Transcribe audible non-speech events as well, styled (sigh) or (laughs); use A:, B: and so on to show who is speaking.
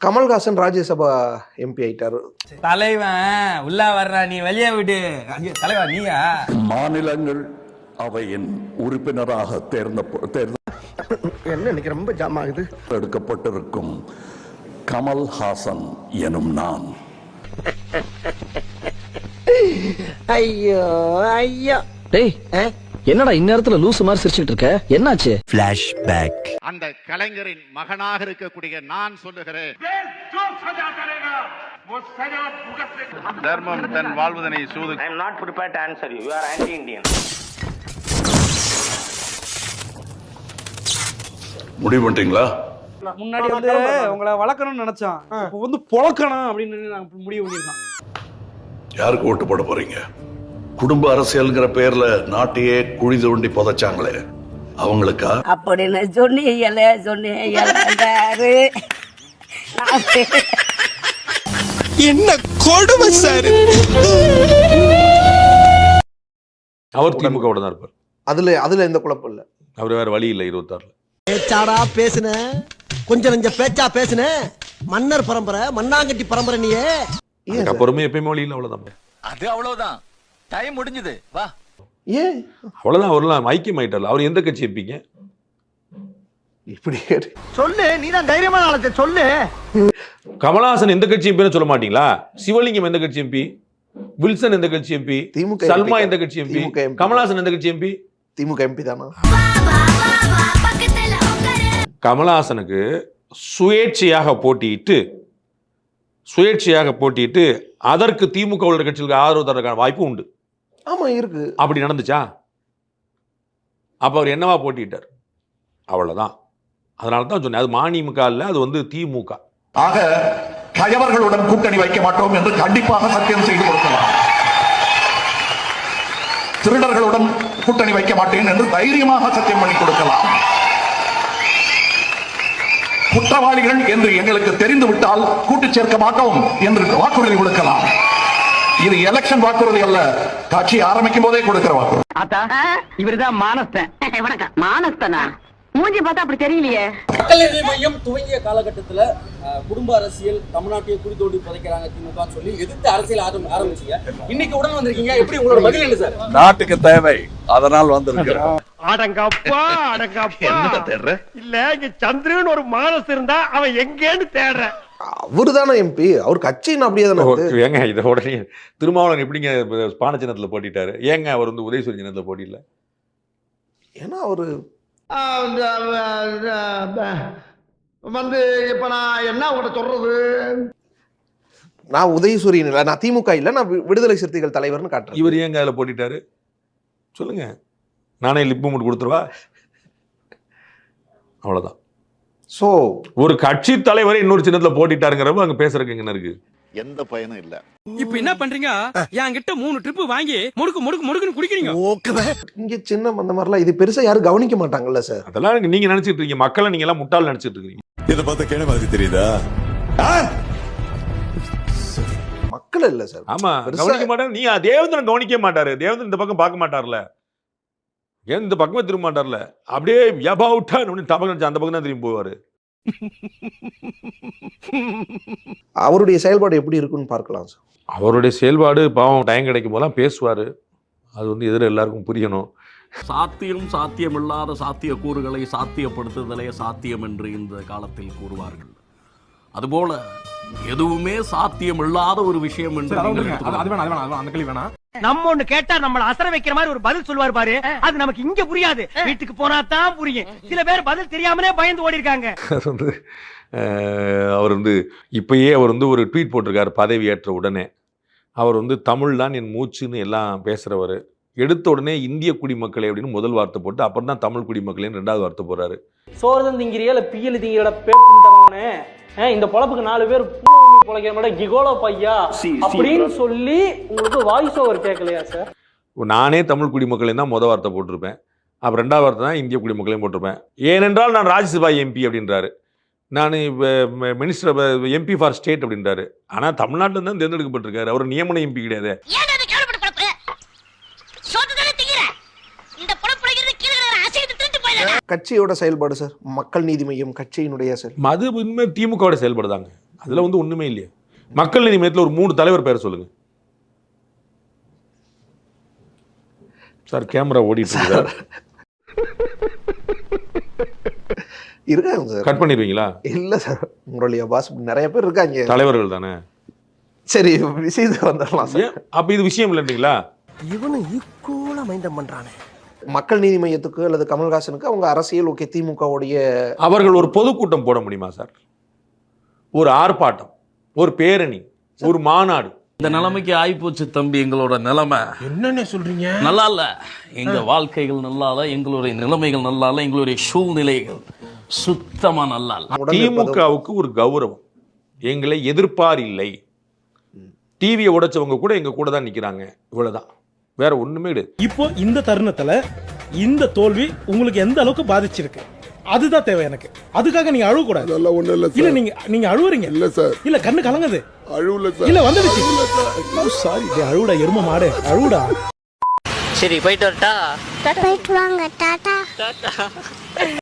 A: Kamal Haasan Rajya Sabha MP ஆயிட்டாரு.
B: தலைவன் உள்ள வர்றா நீ வெளியே விடு. தலைவா நீயா?
C: மாநிலங்கள் அவையின் உறுப்பினராக தேர்ந்த
A: என்ன இன்னைக்கு ரொம்ப ஜாம் ஆகுது?
C: தேர்ந்தெடுக்கப்பட்டிருக்கும் கமல்ஹாசன் எனும் நான்.
D: ஐயோ ஐயோ.
E: டேய் என்னடா இந்நேரத்துல லூசு மாதிரி சிரிச்சுக்கிட்டு இருக்க? என்னாச்சு?
F: அந்த கலைஞரின் மகனாக இருக்கக்கூடிய நான் சொல்லுகிறேன். தர்மம் தன் வாழ்வதனை சூது
D: I am not prepared to answer you you are anti Indian
C: முடிவு பண்ணிட்டீங்களா?
G: முன்னாடி வந்து உங்களை வளர்க்கணும்னு நினைச்சான். இப்போ வந்து பொழக்கணும் அப்படின்னு முடிவு பண்ணிருக்கோம்
C: யாருக்கு ஓட்டு போட போறீங்க? குடும்ப அரசியல்ங்கிற பேர்ல நாட்டையே குழி தோண்டி புதைச்சாங்களே. அவங்களுக்கா?
H: அப்படின்னு சொன்னீங்களே சொன்னீங்களாரு
I: அவர் திமுகவோட தான் இருப்பார்.
A: அதுல அதுல எந்த குழப்பம் இல்ல.
I: அவர் வேற வழி இல்லை இருபத்தாறுல.
D: பேச்சாடா பேசுன? கொஞ்சம் நெஞ்ச பேச்சா பேசுன? மன்னர் பரம்பரை மண்ணாங்கட்டி பரம்பரை நீயே
A: ஏன் சார்?
I: அதுக்கப்புறமே எப்பயுமே வழி இல்லை அவ்வளவுதான்.
B: அது அவ்வளவுதான். டைம் முடிஞ்சது. வா.
A: ஏன்?
I: அவ்வளவுதான் அவர்லாம் ஐக்கியம் ஆயிட்டார்ல. அவர் எந்த கட்சி எப்பிங்க
A: இப்படி கேட்டு-
D: சொல்லு நீ தான் தைரியமான ஆளத்தை சொல்லு.
I: கமலஹாசன் எந்த கட்சி எம்பின்னு சொல்ல மாட்டீங்களா? சிவலிங்கம் எந்த கட்சி எம்பி? வில்சன் எந்த கட்சி எம்பி?
A: திமுக
I: சல்மா எந்த கட்சி எம்பி. கமலஹாசன் எந்த கட்சி எம்பி?
A: திமுக எம்பி தானா?
I: கமலஹாசனுக்கு சுயேட்சையாக போட்டியிட்டு சுயேட்சையாக போட்டியிட்டு அதற்கு திமுக உள்ள கட்சிகளுக்கு ஆதரவு தரக்கான வாய்ப்பு உண்டு.
A: ஆமா இருக்கு.
I: அப்படி நடந்துச்சா? அப்ப அவர் என்னவா போட்டிட்டார் அவ்வளவுதான். அதனால தான் சொன்னேன் அது மதிமுக இல்ல அது வந்து திமுக.
C: ஆக கயவர்களுடன் கூட்டணி வைக்க மாட்டோம் என்று கண்டிப்பாக சத்தியம் செய்து கொடுக்கலாம். திருடர்களுடன் கூட்டணி வைக்க மாட்டேன் என்று தைரியமாக சத்தியம் பண்ணி கொடுக்கலாம். குற்றவாளிகள் என்று எங்களுக்கு தெரிந்து விட்டால் கூட்டு சேர்க்க மாட்டோம் என்று வாக்குறுதி கொடுக்கலாம். இது எலெக்ஷன் வாக்குறுதி அல்ல. கட்சி ஆரம்பிக்கும் போதே கொடுக்கிற வாக்குறுதி.
D: ஆத்தா இவருதான் மானஸ்தன்.
H: வணக்கம். மானஸ்தனா? மூஞ்சி பார்த்தா அப்படி தெரியலையே.
G: மக்கள் நீதி மையம் துவங்கிய காலகட்டத்துல குடும்ப அரசியல் தமிழ்நாட்டையே குடி தோண்டி புதைக்கிறாங்க திமுகன்னு சொல்லி எதிர்த்து அரசியல் ஆரம் ஆரம்பிச்சீங்க. இன்னைக்கு உடன் வந்திருக்கீங்க. எப்படி உங்களோட பதில் என்ன சார்?
C: நாட்டுக்கு தேவை. அதனால் வந்திருக்கிறோம்.
D: அடங்கப்பா அடங்கப்பா. இல்ல இங்க சந்திரன் ஒரு மானஸ் இருந்தா அவன் எங்கேன்னு தேடுற.
A: அவரு தானே எம்பி அவர் கட்சின்னு அப்படியே தானே.
I: ஏங்க இதை உடனே திருமாவளவன் எப்படிங்க பான சின்னத்துல போட்டிட்டாரு? ஏங்க அவர் வந்து உதயசூரி சின்னத்துல போட்டியில?
A: ஏன்னா அவரு
D: வந்து இப்ப நான் என்ன உங்கள்ட்ட சொல்றது?
A: நான் உதயசூரியன் இல்ல நான் திமுக இல்ல நான் விடுதலை சிறுத்தைகள் தலைவர்னு காட்டுறேன்.
I: இவர் ஏங்க அதுல போட்டிட்டாரு? சொல்லுங்க. நானே லிப் மூமெண்ட் கொடுத்துருவா? அவ்வளவுதான்.
A: சோ
I: ஒரு கட்சி தலைவரை இன்னொரு சின்னத்துல போட்டிட்டாருங்கிறப்ப அங்க பேசுறதுக்கு என்ன இருக்கு?
F: எந்த பயனும் இல்ல.
G: இப்போ என்ன பண்றீங்க? என்கிட்ட மூணு ட்ரிப் வாங்கி முடுக்கு முடுக்கு முடுக்குன்னு குடிக்கிறீங்க.
A: இங்க சின்ன அந்த மாதிரிலாம் இது பெருசா யாரும் கவனிக்க மாட்டாங்கல்ல சார்
I: அதெல்லாம் நீங்க- நினைச்சிட்டு இருக்கீங்க. மக்களை நீங்க எல்லாம் முட்டாள் நினைச்சிட்டு இருக்கீங்க.
C: இதை பார்த்த கேன மாதிரி தெரியுதா?
A: மக்கள் இல்ல சார்
I: ஆமா. கவனிக்க மாட்டாரு நீ தேவேந்திரன் கவனிக்க மாட்டாரு. தேவேந்திரன் இந்த பக்கம் பார்க்க மாட்டார்ல. ஏன் இந்த பக்கமே திரும்ப மாட்டார்ல? அப்படியே எபவுட்டா டபக்கு அந்த பக்கம் தான் திரும்பி போவாரு. (laughs)
A: அவருடைய செயல்பாடு எப்படி இருக்குன்னு பார்க்கலாம் சார்
I: அவருடைய செயல்பாடு பாவம் டைம் கிடைக்கும் போதெல்லாம் பேசுவார். அது வந்து எதிர எல்லாருக்கும் புரியணும்.
J: சாத்தியம் சாத்தியமில்லாத சாத்திய கூறுகளை சாத்தியப்படுத்துதலே சாத்தியம் என்று இந்த காலத்தில் கூறுவார்கள். அதுபோல எதுவுமே சாத்தியமில்லாத ஒரு விஷயம் என்று
G: அந்த கேள்வி வேணாம்.
D: நம்ம ஒண்ணு கேட்டா நம்மள அசர வைக்கிற மாதிரி ஒரு பதில் சொல்லுவார் பாரு அது நமக்கு இங்க புரியாது வீட்டுக்கு போனா தான் புரியும் சில பேர் பதில் தெரியாமலே பயந்து ஓடி இருக்காங்க
I: அவர் வந்து இப்பயே அவர் வந்து ஒரு ட்வீட் போட்டிருக்காரு பதவி ஏற்ற உடனே அவர் வந்து தமிழ் தான் என் மூச்சுன்னு எல்லாம் பேசுகிறவர் எடுத்த உடனே இந்திய குடிமக்களே அப்படின்னு முதல் வார்த்தை போட்டு அப்புறம் தான் தமிழ் குடிமக்களேன்னு ரெண்டாவது வார்த்தை போறாரு
G: சோறுதன் திங்கிறியா இல்ல பியல் திங்கிற பேப்புண்டவனே இந்த பொழப்புக்கு நாலு பேர் பொழைக்கிற மாதிரி கிகோலோ பையா? அப்படின்னு சொல்லி உங்களுக்கு வாய்ஸ் ஓவர் கேட்கலையா சார்
I: நானே தமிழ் குடிமக்களையும் தான் முதல் வார்த்தை போட்டிருப்பேன். அப்புறம் ரெண்டாவது வார்த்தை தான் இந்திய குடிமக்களையும் போட்டிருப்பேன். ஏனென்றால் நான் ராஜ்யசபா எம்பி அப்படின்றாரு. நான் மினிஸ்டர் எம்பி ஃபார் ஸ்டேட் அப்படின்றாரு. ஆனால் தமிழ்நாட்டில் தான் தேர்ந்தெடுக்கப்பட்டிருக்காரு. அவர் நியமன எம்பி கிடையாது.
A: கட்சியோட செயல்பாடு சார் மக்கள் நீதி மையம் கட்சியினுடைய செயல்.
I: அது உண்மை திமுகவோட செயல்படுதாங்க. அதுல வந்து ஒண்ணுமே இல்லையே. மக்கள் நீதி மையத்துல ஒரு மூணு தலைவர் பேர் சொல்லுங்க. சார் கேமரா ஓடிட்டு இருக்கு சார்.
A: இருக்காங்க சார்.
I: கட் பண்ணிடுவீங்களா?
A: இல்ல சார். உங்களுடைய பாஸ் நிறைய பேர் இருக்காங்க.
I: தலைவர்கள் தானே?
A: சரி விஷயத்துக்கு வந்துடலாம் சார்.
I: அப்ப இது விஷயம் இல்லைன்றீங்களா?
D: இவனும் ஈக்குவலா மைண்டம் பண்றானே.
A: மக்கள் நீதி மையத்துக்கு அல்லது கமல்ஹாசனுக்கு அவங்க அரசியல் ஓகே திமுகவுடைய
I: அவர்கள் ஒரு பொதுக்கூட்டம் போட முடியுமா சார்? ஒரு ஆர்ப்பாட்டம் ஒரு பேரணி ஒரு மாநாடு.
J: இந்த நிலைமைக்கு ஆயிப்போச்சு தம்பி எங்களோட நிலைமை.
B: என்னென்ன சொல்றீங்க?
J: நல்லா இல்ல எங்க வாழ்க்கைகள் நல்லா இல்ல எங்களுடைய நிலைமைகள் நல்லா இல்ல எங்களுடைய சூழ்நிலைகள் சுத்தமா நல்லா இல்ல
I: திமுகவுக்கு ஒரு கௌரவம். எங்களை எதிர்ப்பார் இல்லை. டிவியை உடைச்சவங்க கூட எங்க கூட தான் நிக்கிறாங்க. இவ்வளவுதான். வேற ஒண்ணுமே கிடையாது.
D: இப்போ இந்த தருணத்துல இந்த தோல்வி உங்களுக்கு எந்த அளவுக்கு பாதிச்சிருக்கு? அதுதான் தேவை எனக்கு. அதுக்காக நீங்க அழுவ கூடாது
F: அதெல்லாம் ஒண்ணும் இல்ல
D: இல்ல நீங்க நீங்க அழுவுறீங்க.
F: இல்ல சார்.
D: இல்ல கண்ணு கலங்குது.
F: அழுவல
D: இல்ல வந்துடுச்சு. சாரி. அழுவுடா எரும மாடு. அழுவுடா.
G: சரி போயிட்டு வரட்டா?
H: போயிட்டு வாங்க டாடா.